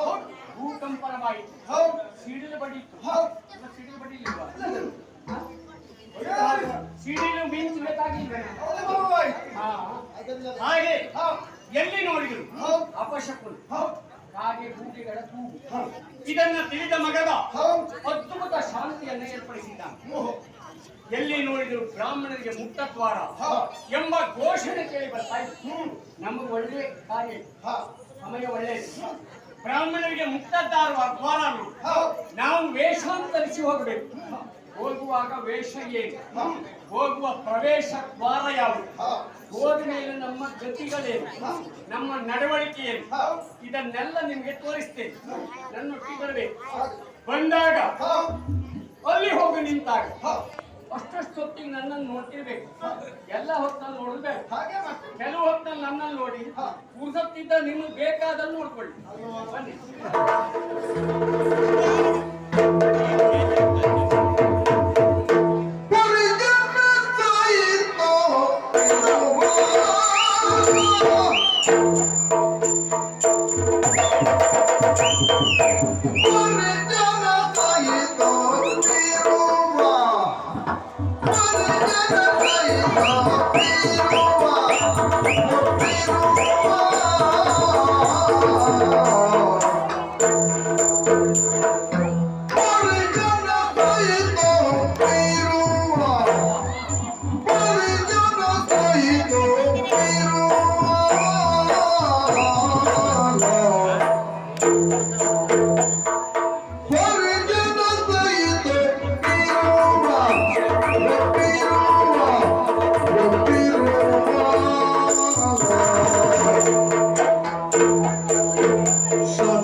ಹೌದು. ಭೂಕಂಪನ ಮಾಡಿತು ಹೌದು. ಸಿಡಿಲು ಬಡಿತು ಹೌದು. ಸಿಡಿಲು ಬಡಿಲಿಲ್ವಾ? ಸಿಡಿಲು ಮಿಂಚು ಬೇಕಾಗಿಲ್ಲ ಹಾಗೆ ಎಲ್ಲಿ ನೋಡಿದ್ರು? ಅಪಶಕುಲು ಹಾಗೆ ಭೂಮಿಗಳ ತೂಗು. ಇದನ್ನ ತಿಳಿದ ಮಗದ ಅದ್ಭುತ ಶಾಂತಿಯನ್ನು ಏರ್ಪಡಿಸಿದ್ದ ಎಲ್ಲಿ ನೋಡಿದ್ರು ಬ್ರಾಹ್ಮಣರಿಗೆ ಮುಕ್ತ ಹ ಎಂಬ ಘೋಷಣೆ ಕೇಳಿ ಬರ್ತಾ ಇತ್ತು. ನಮಗೆ ಒಳ್ಳೆ ಕಾರ್ಯ ಸಮಯ ಒಳ್ಳೆಯದು. ಬ್ರಾಹ್ಮಣರಿಗೆ ಮುಕ್ತದ್ದಾರು ದ್ವಾರ ನಾವು ವೇಷವನ್ನು ವೇಷಾಂತರಿಸಿ ಹೋಗಬೇಕು. ಹೋಗುವಾಗ ವೇಷ ಏನು? ಹೋಗುವ ಪ್ರವೇಶ ದ್ವಾರ ಯಾವುದು. ಹೋದ ಮೇಲೆ ನಮ್ಮ ಗತಿಗಳೇನು? ನಮ್ಮ ನಡವಳಿಕೆ ಏನು? ಇದನ್ನೆಲ್ಲ ನಿಮಗೆ ತೋರಿಸ್ತೇನೆ. ನನ್ನೊಟ್ಟಿಗೆ ಬರಬೇಕು ಬಂದಾಗ ಅಲ್ಲಿ ಹೋಗಿ ನಿಂತಾಗ. ಹೌದು. ಹೊತ್ತಿಗೆ ನನ್ನನ್ನು ನೋಡ್ತಿರ್ಬೇಕು. ಎಲ್ಲ ಹೊತ್ತಲ್ಲಿ ನೋಡಬೇಕು. ಹಾಗೆ. ಕೆಲವು ಹೊತ್ತಲ್ಲಿ ನನ್ನನ್ನು ನೋಡಿ ಪುರ್ಸತ್ತಿದ್ದ ನಿಮ್ಗೆ ಬೇಕಾದಲ್ಲಿ ನೋಡ್ಕೊಳ್ಳಿ. ಬನ್ನಿ. সবে Oh,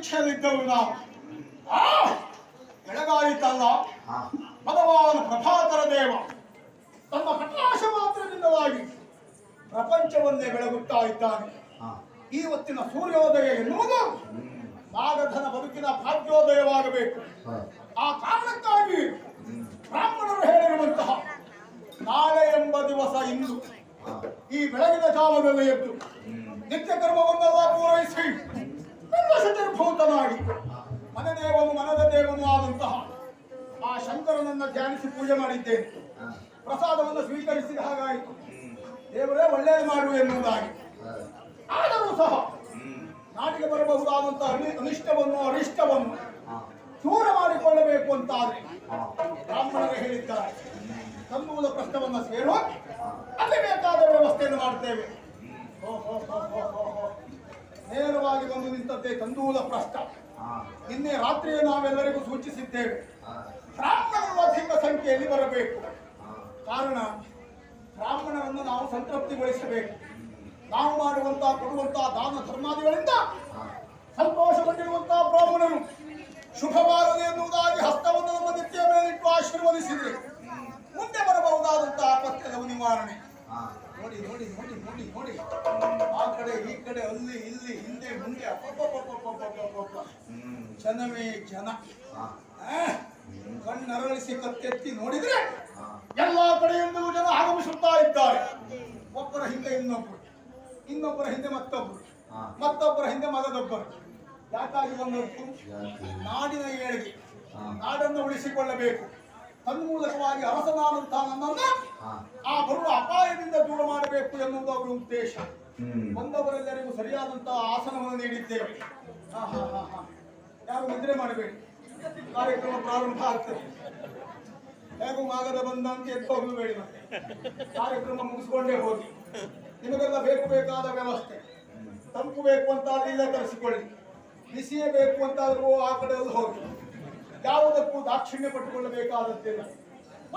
ಅದೇ ನಿರೀಕ್ಷೆಯಲ್ಲಿದ್ದವು ನಾವು ಆ ಬೆಳಗಾಯಿತಲ್ಲ ಭಗವಾನ್ ಪ್ರಭಾಕರ ದೇವ ತಮ್ಮ ಪ್ರಕಾಶ ಮಾತ್ರದಿಂದವಾಗಿ ಪ್ರಪಂಚವನ್ನೇ ಬೆಳಗುತ್ತಾ ಇದ್ದಾನೆ. ಈ ಹೊತ್ತಿನ ಸೂರ್ಯೋದಯ ಎನ್ನುವುದು ನಾಗಧನ ಬದುಕಿನ ಭಾಗ್ಯೋದಯವಾಗಬೇಕು. ಆ ಕಾರಣಕ್ಕಾಗಿ ಬ್ರಾಹ್ಮಣರು ಹೇಳಿರುವಂತಹ ನಾಳೆ ಎಂಬ ದಿವಸ ಇಂದು ಈ ಬೆಳಗಿನ ಜಾವದಲ್ಲಿ ಎದ್ದು ನಿತ್ಯ ಕರ್ಮವನ್ನೆಲ್ಲ ಪೂರೈಸಿ ಶತರ್ಭೂತನಾಗಿ ಮನದೇವನು ಮನದ ದೇವನು ಆದಂತಹ ಆ ಶಂಕರನನ್ನ ಧ್ಯಾನಿಸಿ ಪೂಜೆ ಮಾಡಿದ್ದೇನೆ. ಪ್ರಸಾದವನ್ನು ಸ್ವೀಕರಿಸಿದ ಹಾಗಾಯಿತು. ದೇವರೇ ಒಳ್ಳೆಯ ಮಾಡು ಎನ್ನುವುದಾಗಿ. ಆದರೂ ಸಹ ನಾಟಿಗೆ ಬರಬಹುದಾದಂತಹ ಅನಿ- ಅನಿಷ್ಟವನ್ನು ಅರಿಷ್ಟವನ್ನು ದೂರ ಮಾಡಿಕೊಳ್ಳಬೇಕು ಅಂತಾದ್ರೆ ಬ್ರಾಹ್ಮಣರು ಹೇಳಿದ್ದಾರೆ. ತಂಬುವುದ ಪ್ರಶ್ನವನ್ನು ಸೇರೋ ಅಲ್ಲಿ ಬೇಕಾದ ವ್ಯವಸ್ಥೆಯನ್ನು ಮಾಡ್ತೇವೆ. ಓಹ್ ಹೋ, ಹೋ, ಹೋ, ಹೋ, ಹೋ. ನೇರವಾಗಿ ಬಂದು ನಿಂತದ್ದೇ ತಂದೂಲ ಪ್ರಶ್ನ ನಿನ್ನೆ ರಾತ್ರಿಯೇ ನಾವೆಲ್ಲರಿಗೂ ಸೂಚಿಸಿದ್ದೇವೆ. ಬ್ರಾಹ್ಮಣರು ಅಧಿಕ ಸಂಖ್ಯೆಯಲ್ಲಿ ಬರಬೇಕು. ಕಾರಣ ಬ್ರಾಹ್ಮಣರನ್ನು ನಾವು ಸಂತೃಪ್ತಿಗೊಳಿಸಬೇಕು. ನಾವು ಮಾಡುವಂತಹ ಕೊಡುವಂತಹ ದಾನ ಧರ್ಮಾದಿಗಳಿಂದ ಸಂತೋಷಪಟ್ಟಿರುವಂತಹ ಬ್ರಾಹ್ಮಣರು. ಶುಭವಾರದೆ ಎನ್ನುವುದಾಗಿ ಹಸ್ತವನ್ನು ನಮ್ಮ ನಿತ್ಯ ಇಟ್ಟು ಆಶೀರ್ವದಿಸಿದ್ರೆ. ಮುಂದೆ ಬರಬಹುದಾದಂತಹ ಆಪತ್ಯದ ನಿವಾರಣೆ. ನೋಡಿ ನೋಡಿ ನೋಡಿ ನೋಡಿ ನೋಡಿ. ಆ ಕಡೆ ಈ ಕಡೆ ಅಲ್ಲಿ ಇಲ್ಲಿ ಹಿಂದೆ ಮುಂದೆ. ಜನವೇ ಜನ? ಕಣ್ಣರಳಿಸಿ ಕತ್ತೆತ್ತಿ ನೋಡಿದ್ರೆ ಎಲ್ಲಾ ಕಡೆಯಿಂದಲೂ ಜನ ಆಗಮಿಸುತ್ತಾ ಇದ್ದಾರೆ. ಒಬ್ಬರ ಹಿಂದೆ ಇನ್ನೊಬ್ಬರು ಇನ್ನೊಬ್ಬರ ಹಿಂದೆ ಮತ್ತೊಬ್ಬರು ಮತ್ತೊಬ್ಬರ ಹಿಂದೆ ಮಗದೊಬ್ಬರು. ಯಾಕಾಗಿ ಬಂದದ್ದು? ನಾಡಿನ ಏಳಿಗೆ. ನಾಡನ್ನು ಉಳಿಸಿಕೊಳ್ಳಬೇಕು. ತನ್ಮೂಲಕವಾಗಿ ಅರಸನಾದಂತಹ ನನ್ನನ್ನ ಆ ಬರುವ ಅಪಾಯದಿಂದ ದೂರ ಮಾಡಬೇಕು ಎನ್ನುವುದು ಅವರ ಉದ್ದೇಶ. ಬಂದವರೆಲ್ಲರಿಗೂ ಸರಿಯಾದಂತಹ ಆಸನವನ್ನು ನೀಡಿದ್ದೇವೆ. ಹಾ, ಹಾ, ಹಾ, ಹಾ. ಯಾರು ನಿದ್ರೆ ಮಾಡಬೇಡಿ ಕಾರ್ಯಕ್ರಮ ಪ್ರಾರಂಭ ಆಗ್ತದೆ. ಹೇಗೂ ಮಾಗದ ಬಂದಂತೆ ಎದ್ದು ಬೇಡಿ ಮತ್ತೆ. ಕಾರ್ಯಕ್ರಮ ಮುಗಿಸ್ಕೊಂಡೇ ಹೋಗಿ. ನಿಮಗೆಲ್ಲ ಬೇಕು ಬೇಕಾದ ವ್ಯವಸ್ಥೆ. ತಂಪು ಬೇಕು ಅಂತ ಇಲ್ಲೇ ತರಿಸಿಕೊಳ್ಳಿ. ಬಿಸಿಯೇ ಬೇಕು ಅಂತಾದ್ರೂ ಆ ಕಡೆ ಹೋಗಿ. ಯಾವುದಕ್ಕೂ ದಾಕ್ಷಿಣ್ಯ ಪಟ್ಟುಕೊಳ್ಳಬೇಕಾದದ್ದಿಲ್ಲ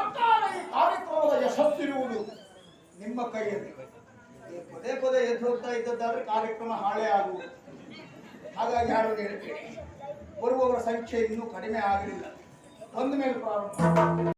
ಒಟ್ಟಾರೆ ಈ ಕಾರ್ಯಕ್ರಮದ ಯಶಸ್ಸಿರುವುದು ನಿಮ್ಮ ಕೈಯಲ್ಲಿ. ಪದೇ ಪದೇ ಎದ್ದು ಹೋಗ್ತಾ ಇದ್ದದ್ದಾದ್ರೆ ಕಾರ್ಯಕ್ರಮ ಹಾಳೇ ಆಗುವುದು. ಹಾಗಾಗಿ ಯಾರು ಹೇಳ್ತೇನೆ ಬರುವವರ ಸಂಖ್ಯೆ ಇನ್ನೂ ಕಡಿಮೆ ಆಗಲಿಲ್ಲ ಒಂದ ಮೇಲೆ ಪ್ರಾರಂಭ.